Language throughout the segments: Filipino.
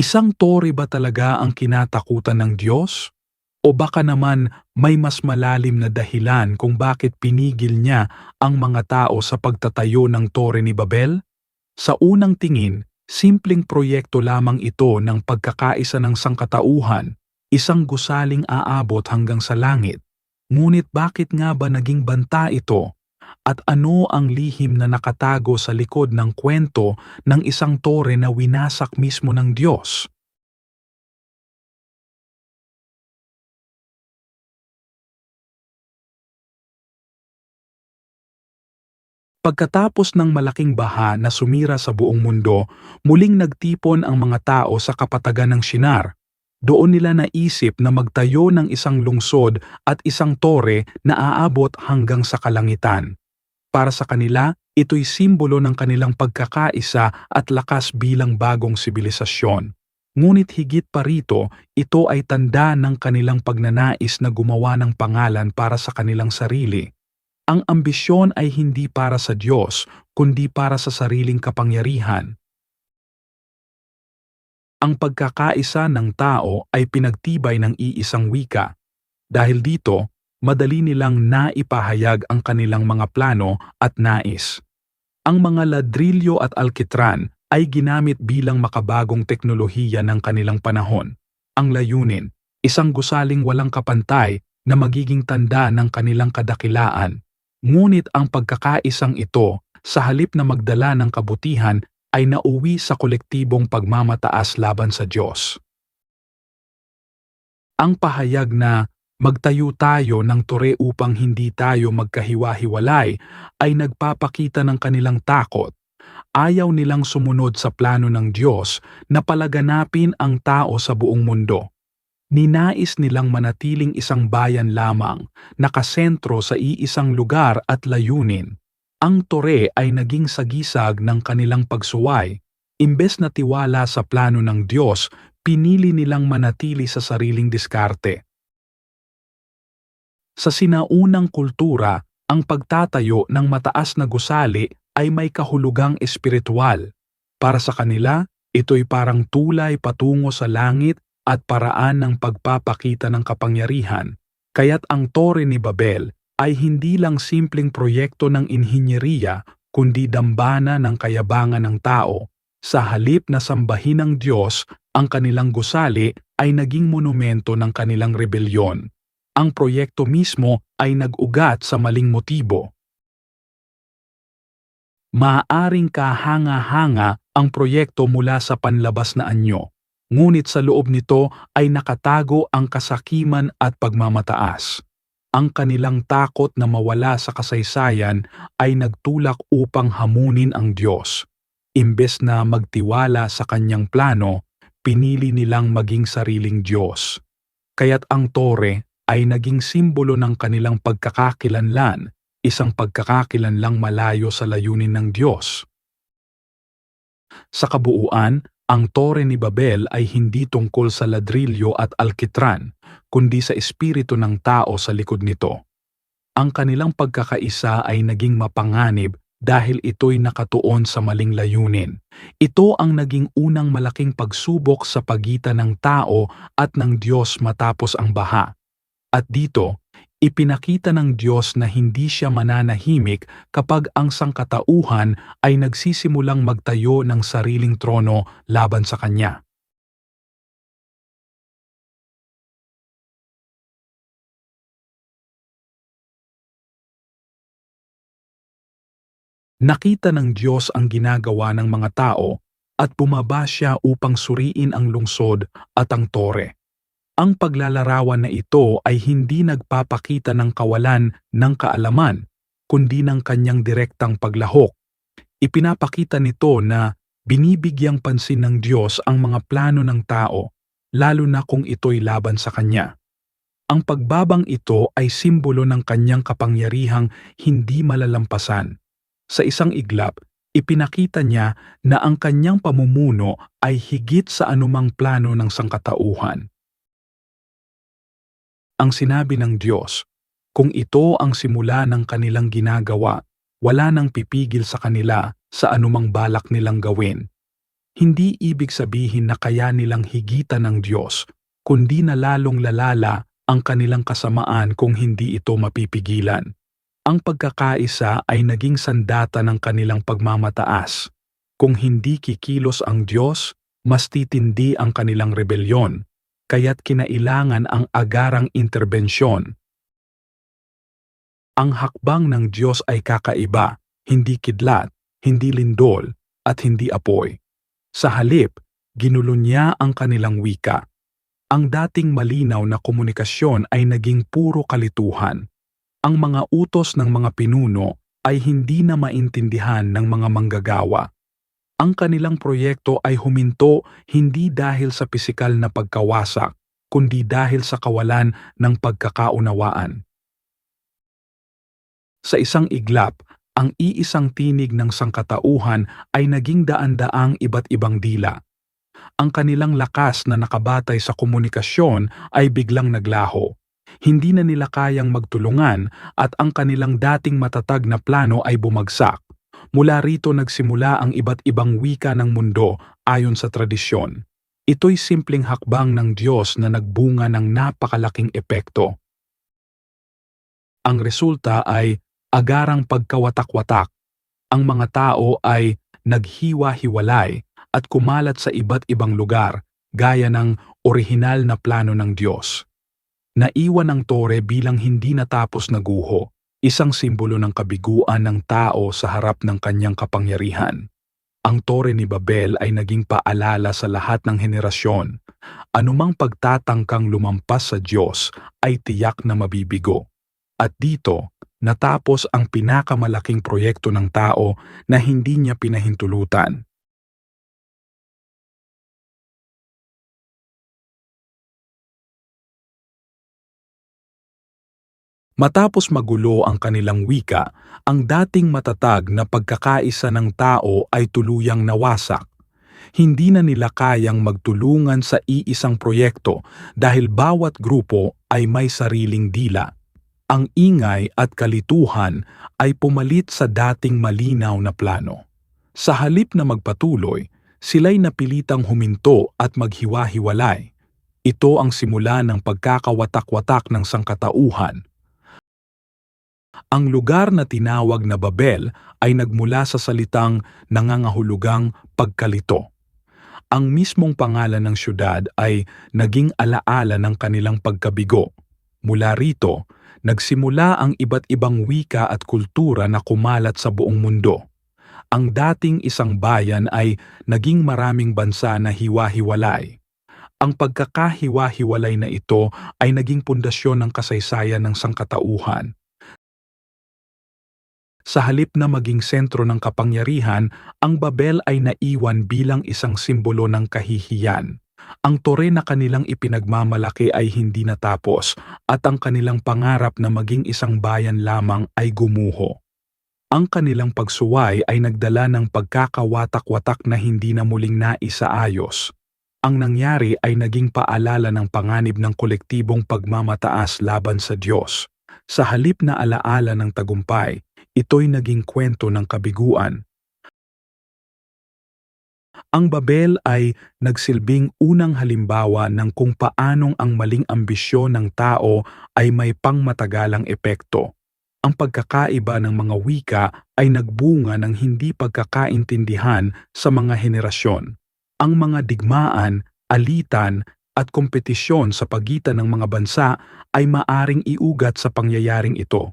Isang tore ba talaga ang kinatakutan ng Diyos? O baka naman may mas malalim na dahilan kung bakit pinigil niya ang mga tao sa pagtatayo ng tore ni Babel? Sa unang tingin, simpleng proyekto lamang ito ng pagkakaisa ng sangkatauhan, isang gusaling aabot hanggang sa langit. Ngunit bakit nga ba naging banta ito? At ano ang lihim na nakatago sa likod ng kwento ng isang tore na winasak mismo ng Diyos? Pagkatapos ng malaking baha na sumira sa buong mundo, muling nagtipon ang mga tao sa kapatagan ng Shinar. Doon nila naisip na magtayo ng isang lungsod at isang tore na aabot hanggang sa kalangitan. Para sa kanila, ito'y simbolo ng kanilang pagkakaisa at lakas bilang bagong sibilisasyon. Ngunit higit pa rito, ito ay tanda ng kanilang pagnanais na gumawa ng pangalan para sa kanilang sarili. Ang ambisyon ay hindi para sa Diyos, kundi para sa sariling kapangyarihan. Ang pagkakaisa ng tao ay pinagtibay ng iisang wika. Dahil dito, madali nilang naipahayag ang kanilang mga plano at nais. Ang mga ladrilyo at alkitran ay ginamit bilang makabagong teknolohiya ng kanilang panahon. Ang layunin, isang gusaling walang kapantay na magiging tanda ng kanilang kadakilaan Ngunit ang pagkakaisang ito, sa halip na magdala ng kabutihan, ay nauwi sa kolektibong pagmamataas laban sa Diyos. Ang pahayag na magtayo tayo ng tore upang hindi tayo magkahiwa-hiwalay ay nagpapakita ng kanilang takot. Ayaw nilang sumunod sa plano ng Diyos na palaganapin ang tao sa buong mundo ninais nilang manatiling isang bayan lamang, nakasentro sa iisang lugar at layunin. Ang tore ay naging sagisag ng kanilang pagsuway. Imbes na tiwala sa plano ng Diyos, pinili nilang manatili sa sariling diskarte. Sa sinaunang kultura, ang pagtatayo ng mataas na gusali ay may kahulugang espiritual. Para sa kanila, ito'y parang tulay patungo sa langit at paraan ng pagpapakita ng kapangyarihan, kaya't ang Tore ni Babel ay hindi lang simpleng proyekto ng inhinyeriya kundi dambana ng kayabangan ng tao. Sa halip na sambahin ng Diyos, ang kanilang gusali ay naging monumento ng kanilang rebelyon. Ang proyekto mismo ay nag-ugat sa maling motibo. Maaaring kahanga-hanga ang proyekto mula sa panlabas na anyo, ngunit sa loob nito ay nakatago ang kasakiman at pagmamataas. Ang kanilang takot na mawala sa kasaysayan ay nagtulak upang hamunin ang Diyos. Imbes na magtiwala sa kanyang plano, pinili nilang maging sariling Diyos. Kaya't ang tore ay naging simbolo ng kanilang pagkakakilanlan, isang pagkakakilanlang malayo sa layunin ng Diyos. Sa kabuuan, ang tore ni Babel ay hindi tungkol sa ladrilyo at alkitran, kundi sa espiritu ng tao sa likod nito. Ang kanilang pagkakaisa ay naging mapanganib dahil ito'y nakatuon sa maling layunin. Ito ang naging unang malaking pagsubok sa pagitan ng tao at ng Diyos matapos ang baha. At dito, Ipinakita ng Diyos na hindi siya mananahimik kapag ang sangkatauhan ay nagsisimulang magtayo ng sariling trono laban sa Kanya. Nakita ng Diyos ang ginagawa ng mga tao at bumaba siya upang suriin ang lungsod at ang tore. Ang paglalarawan na ito ay hindi nagpapakita ng kawalan ng kaalaman, kundi ng kanyang direktang paglahok. Ipinapakita nito na binibigyang pansin ng Diyos ang mga plano ng tao, lalo na kung ito'y laban sa Kanya. Ang pagbabang ito ay simbolo ng kanyang kapangyarihang hindi malalampasan. Sa isang iglap, ipinakita niya na ang kanyang pamumuno ay higit sa anumang plano ng sangkatauhan ang sinabi ng Diyos, kung ito ang simula ng kanilang ginagawa, wala nang pipigil sa kanila sa anumang balak nilang gawin. hindi ibig sabihin na kaya nilang higitan ng Diyos, kundi na lalong lalala ang kanilang kasamaan kung hindi ito mapipigilan. Ang pagkakaisa ay naging sandata ng kanilang pagmamataas. Kung hindi kikilos ang Diyos, mas titindi ang kanilang rebelyon, kaya't kinailangan ang agarang interbensyon. Ang hakbang ng Diyos ay kakaiba, hindi kidlat, hindi lindol, at hindi apoy. Sa halip, ginulo niya ang kanilang wika. Ang dating malinaw na komunikasyon ay naging puro kalituhan. Ang mga utos ng mga pinuno ay hindi na maintindihan ng mga manggagawa. Ang kanilang proyekto ay huminto hindi dahil sa pisikal na pagkawasak, kundi dahil sa kawalan ng pagkakaunawaan. Sa isang iglap, ang iisang tinig ng sangkatauhan ay naging daan-daang iba't ibang dila. Ang kanilang lakas na nakabatay sa komunikasyon ay biglang naglaho. Hindi na nila kayang magtulungan at ang kanilang dating matatag na plano ay bumagsak. Mula rito nagsimula ang iba't ibang wika ng mundo ayon sa tradisyon. Ito'y simpleng hakbang ng Diyos na nagbunga ng napakalaking epekto. Ang resulta ay agarang pagkawatak-watak. Ang mga tao ay naghiwa-hiwalay at kumalat sa iba't ibang lugar gaya ng orihinal na plano ng Diyos. Naiwan ang tore bilang hindi natapos na guho, isang simbolo ng kabiguan ng tao sa harap ng kanyang kapangyarihan. Ang tore ni Babel ay naging paalala sa lahat ng henerasyon. Anumang pagtatangkang lumampas sa Diyos ay tiyak na mabibigo. At dito, natapos ang pinakamalaking proyekto ng tao na hindi niya pinahintulutan. Matapos magulo ang kanilang wika, ang dating matatag na pagkakaisa ng tao ay tuluyang nawasak. Hindi na nila kayang magtulungan sa iisang proyekto dahil bawat grupo ay may sariling dila. Ang ingay at kalituhan ay pumalit sa dating malinaw na plano. Sa halip na magpatuloy, sila'y napilitang huminto at maghiwa-hiwalay. Ito ang simula ng pagkakawatak-watak ng sangkatauhan ang lugar na tinawag na Babel ay nagmula sa salitang nangangahulugang pagkalito. Ang mismong pangalan ng syudad ay naging alaala ng kanilang pagkabigo. Mula rito, nagsimula ang iba't ibang wika at kultura na kumalat sa buong mundo. Ang dating isang bayan ay naging maraming bansa na hiwa-hiwalay. Ang pagkakahiwa-hiwalay na ito ay naging pundasyon ng kasaysayan ng sangkatauhan sa halip na maging sentro ng kapangyarihan, ang Babel ay naiwan bilang isang simbolo ng kahihiyan. Ang tore na kanilang ipinagmamalaki ay hindi natapos at ang kanilang pangarap na maging isang bayan lamang ay gumuho. Ang kanilang pagsuway ay nagdala ng pagkakawatak-watak na hindi na muling naisaayos. Ang nangyari ay naging paalala ng panganib ng kolektibong pagmamataas laban sa Diyos. Sa halip na alaala ng tagumpay, ito'y naging kwento ng kabiguan. Ang Babel ay nagsilbing unang halimbawa ng kung paanong ang maling ambisyon ng tao ay may pangmatagalang epekto. Ang pagkakaiba ng mga wika ay nagbunga ng hindi pagkakaintindihan sa mga henerasyon. Ang mga digmaan, alitan, at kompetisyon sa pagitan ng mga bansa ay maaring iugat sa pangyayaring ito.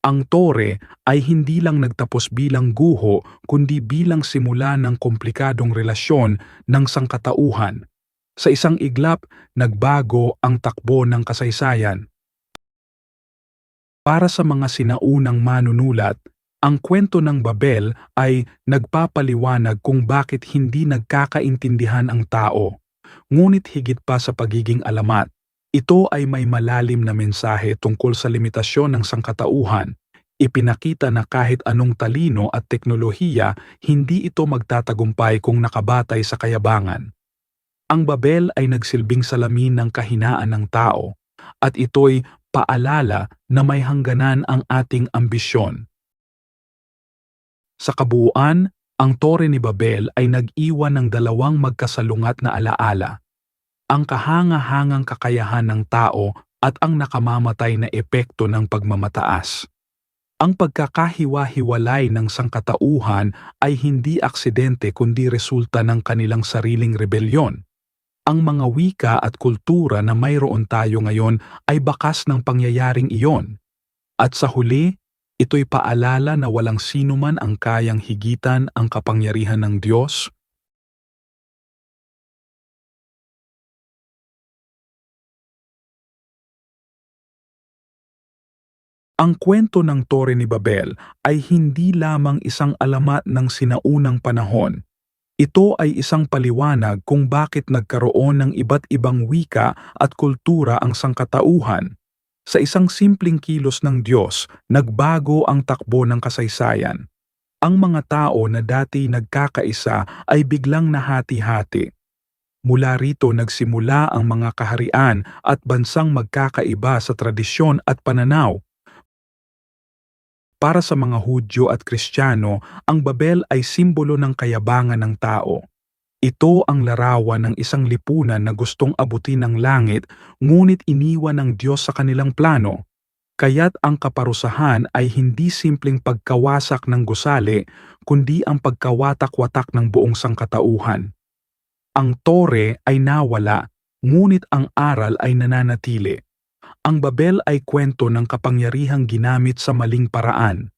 Ang tore ay hindi lang nagtapos bilang guho kundi bilang simula ng komplikadong relasyon ng sangkatauhan. Sa isang iglap, nagbago ang takbo ng kasaysayan. Para sa mga sinaunang manunulat, ang kwento ng Babel ay nagpapaliwanag kung bakit hindi nagkakaintindihan ang tao. Ngunit higit pa sa pagiging alamat, ito ay may malalim na mensahe tungkol sa limitasyon ng sangkatauhan. Ipinakita na kahit anong talino at teknolohiya, hindi ito magtatagumpay kung nakabatay sa kayabangan. Ang Babel ay nagsilbing salamin ng kahinaan ng tao, at ito'y paalala na may hangganan ang ating ambisyon. Sa kabuuan, ang Tore ni Babel ay nag-iwan ng dalawang magkasalungat na alaala. Ang kahanga-hangang kakayahan ng tao at ang nakamamatay na epekto ng pagmamataas. Ang pagkakahiwa-hiwalay ng sangkatauhan ay hindi aksidente kundi resulta ng kanilang sariling rebelyon. Ang mga wika at kultura na mayroon tayo ngayon ay bakas ng pangyayaring iyon. At sa huli, ito'y paalala na walang sino man ang kayang higitan ang kapangyarihan ng Diyos. Ang kwento ng Tore ni Babel ay hindi lamang isang alamat ng sinaunang panahon. Ito ay isang paliwanag kung bakit nagkaroon ng iba't ibang wika at kultura ang sangkatauhan. Sa isang simpleng kilos ng Diyos, nagbago ang takbo ng kasaysayan. Ang mga tao na dati nagkakaisa ay biglang nahati-hati. Mula rito nagsimula ang mga kaharian at bansang magkakaiba sa tradisyon at pananaw. Para sa mga Hudyo at Kristiyano, ang Babel ay simbolo ng kayabangan ng tao. Ito ang larawan ng isang lipunan na gustong abutin ng langit ngunit iniwan ng Diyos sa kanilang plano. Kaya't ang kaparusahan ay hindi simpleng pagkawasak ng gusali kundi ang pagkawatak-watak ng buong sangkatauhan. Ang tore ay nawala ngunit ang aral ay nananatili. Ang Babel ay kwento ng kapangyarihang ginamit sa maling paraan.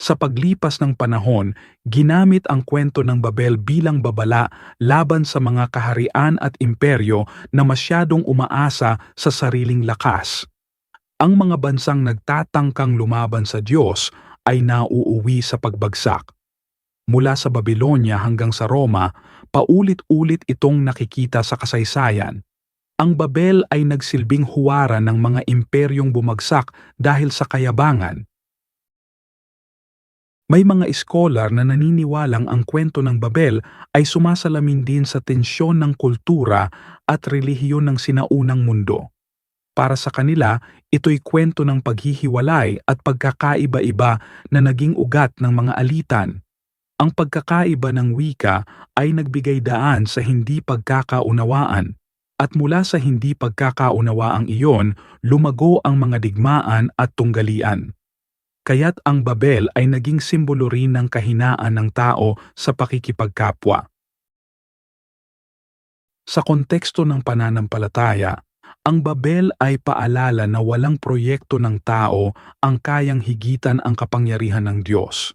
Sa paglipas ng panahon, ginamit ang kwento ng Babel bilang babala laban sa mga kaharian at imperyo na masyadong umaasa sa sariling lakas. Ang mga bansang nagtatangkang lumaban sa Diyos ay nauuwi sa pagbagsak. Mula sa Babylonia hanggang sa Roma, paulit-ulit itong nakikita sa kasaysayan. Ang Babel ay nagsilbing huwara ng mga imperyong bumagsak dahil sa kayabangan. May mga iskolar na naniniwalang ang kwento ng Babel ay sumasalamin din sa tensyon ng kultura at relihiyon ng sinaunang mundo. Para sa kanila, ito'y kwento ng paghihiwalay at pagkakaiba-iba na naging ugat ng mga alitan. Ang pagkakaiba ng wika ay nagbigay daan sa hindi pagkakaunawaan at mula sa hindi pagkakaunawaang iyon, lumago ang mga digmaan at tunggalian. Kaya't ang Babel ay naging simbolo rin ng kahinaan ng tao sa pakikipagkapwa. Sa konteksto ng pananampalataya, ang Babel ay paalala na walang proyekto ng tao ang kayang higitan ang kapangyarihan ng Diyos.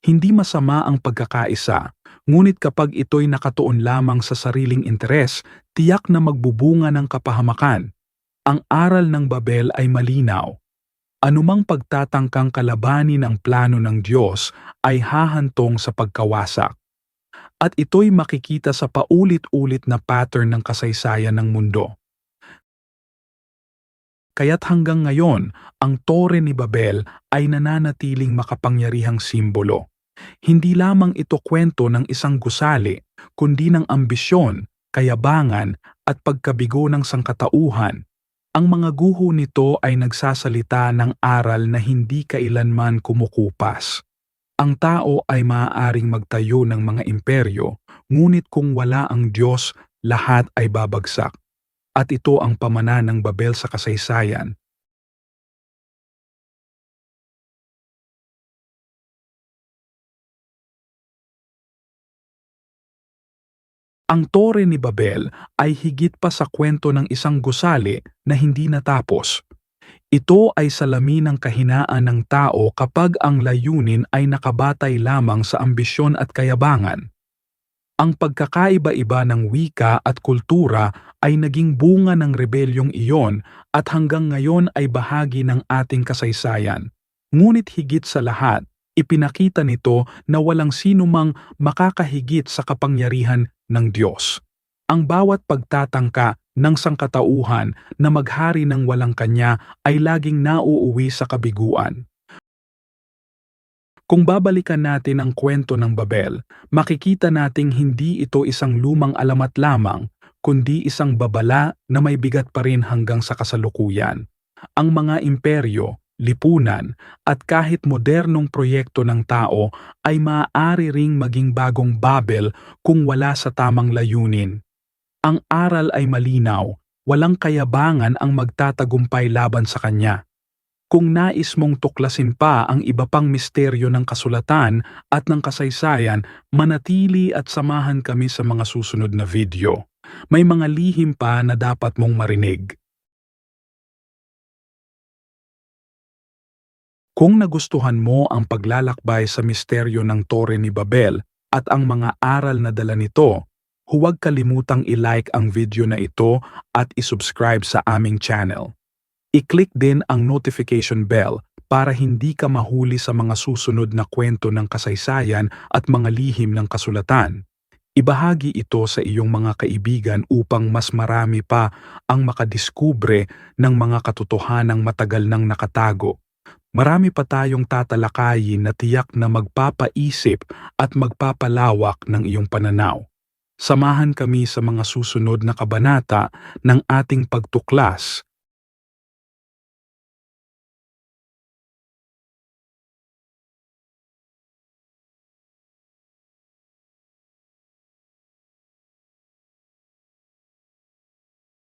Hindi masama ang pagkakaisa, ngunit kapag ito'y nakatuon lamang sa sariling interes, tiyak na magbubunga ng kapahamakan. Ang aral ng Babel ay malinaw. Anumang pagtatangkang kalabanin ang plano ng Diyos ay hahantong sa pagkawasak. At ito'y makikita sa paulit-ulit na pattern ng kasaysayan ng mundo. Kaya't hanggang ngayon, ang Tore ni Babel ay nananatiling makapangyarihang simbolo. Hindi lamang ito kwento ng isang gusali, kundi ng ambisyon, kayabangan at pagkabigo ng sangkatauhan. Ang mga guho nito ay nagsasalita ng aral na hindi kailanman kumukupas. Ang tao ay maaaring magtayo ng mga imperyo, ngunit kung wala ang Diyos, lahat ay babagsak. At ito ang pamana ng Babel sa kasaysayan, Ang Tore ni Babel ay higit pa sa kwento ng isang gusali na hindi natapos. Ito ay salamin ng kahinaan ng tao kapag ang layunin ay nakabatay lamang sa ambisyon at kayabangan. Ang pagkakaiba-iba ng wika at kultura ay naging bunga ng rebelyong iyon at hanggang ngayon ay bahagi ng ating kasaysayan. Ngunit higit sa lahat, ipinakita nito na walang sinumang makakahigit sa kapangyarihan ng Diyos. Ang bawat pagtatangka ng sangkatauhan na maghari ng walang kanya ay laging nauuwi sa kabiguan. Kung babalikan natin ang kwento ng Babel, makikita nating hindi ito isang lumang alamat lamang, kundi isang babala na may bigat pa rin hanggang sa kasalukuyan. Ang mga imperyo, lipunan, at kahit modernong proyekto ng tao ay maaari ring maging bagong Babel kung wala sa tamang layunin. Ang aral ay malinaw, walang kayabangan ang magtatagumpay laban sa kanya. Kung nais mong tuklasin pa ang iba pang misteryo ng kasulatan at ng kasaysayan, manatili at samahan kami sa mga susunod na video. May mga lihim pa na dapat mong marinig. Kung nagustuhan mo ang paglalakbay sa misteryo ng Tore ni Babel at ang mga aral na dala nito, huwag kalimutang i-like ang video na ito at isubscribe sa aming channel. I-click din ang notification bell para hindi ka mahuli sa mga susunod na kwento ng kasaysayan at mga lihim ng kasulatan. Ibahagi ito sa iyong mga kaibigan upang mas marami pa ang makadiskubre ng mga katotohanang matagal nang nakatago. Marami pa tayong tatalakayin na tiyak na magpapaisip at magpapalawak ng iyong pananaw. Samahan kami sa mga susunod na kabanata ng ating pagtuklas